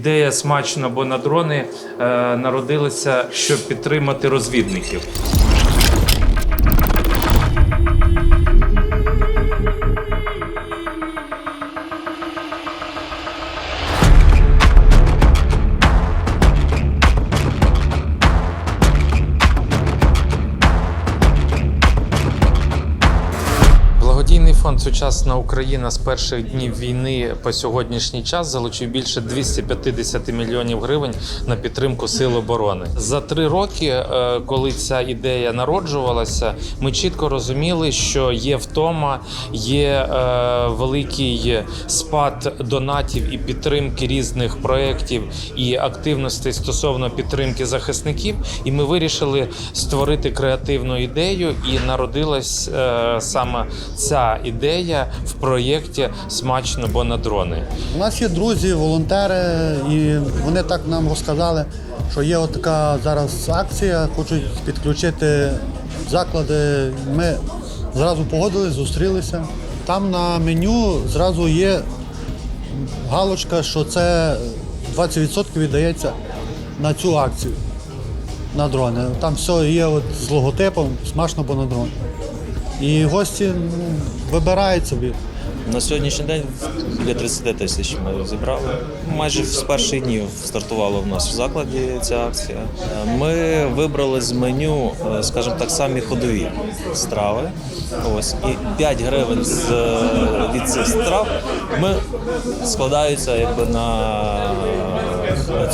Ідея смачно, бо на дрони е, народилася, щоб підтримати розвідників. Фонд Сучасна Україна з перших днів війни по сьогоднішній час залучив більше 250 мільйонів гривень на підтримку сил оборони. За три роки, е, коли ця ідея народжувалася, ми чітко розуміли, що є втома, є е, великий спад донатів і підтримки різних проєктів і активностей стосовно підтримки захисників. І ми вирішили створити креативну ідею, і народилась е, саме ця ідея в проєкті Смачно, бо на дрони. У нас є друзі, волонтери, і вони так нам розказали, що є от така зараз акція, хочуть підключити заклади. Ми зразу погодились, зустрілися. Там на меню зразу є галочка, що це 20% віддається на цю акцію, на дрони. Там все є от з логотипом, смачно бо на дрон. І гості ну, вибирають собі. На сьогоднішній день біля 30 тисяч ми зібрали. Майже з перших днів стартувала в нас в закладі ця акція. Ми вибрали з меню, е, скажімо так, самі ходові страви. Ось і 5 гривень з, від цих страв ми складаються якби на,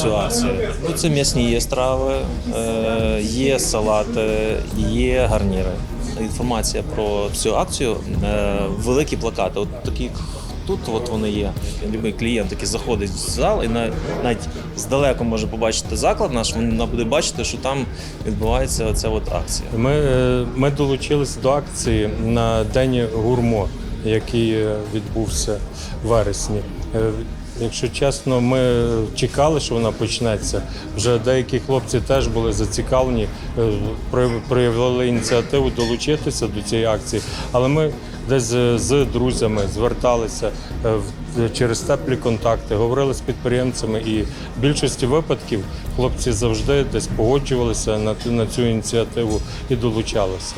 цю акцію. Ну, це м'ясні є страви, е, є салати, є гарніри інформація про цю акцію. е, Великі плакати. От такі тут от вони є. Любий клієнт, який заходить в зал і на- навіть здалеку може побачити заклад наш, він буде бачити, що там відбувається ця акція. Ми, е, ми долучились до акції на День гурмо, який е, відбувся в вересні. Е, Якщо чесно, ми чекали, що вона почнеться. Вже деякі хлопці теж були зацікавлені, е, проявили ініціативу долучитися до цієї акції. Але ми десь з друзями зверталися через теплі контакти, говорили з підприємцями, і в більшості випадків хлопці завжди десь погоджувалися на цю ініціативу і долучалися.